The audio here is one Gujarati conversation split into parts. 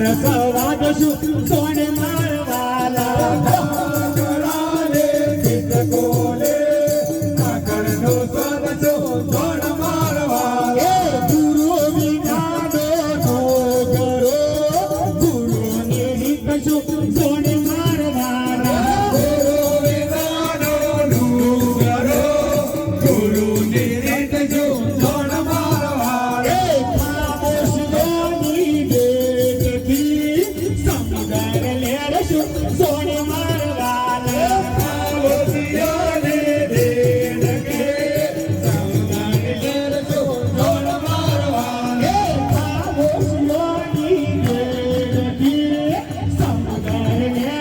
સરસ વાગશું સોને મારવાલા ચિત્ર કોલે આકળનો સ્વર જો Amen.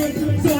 shit. So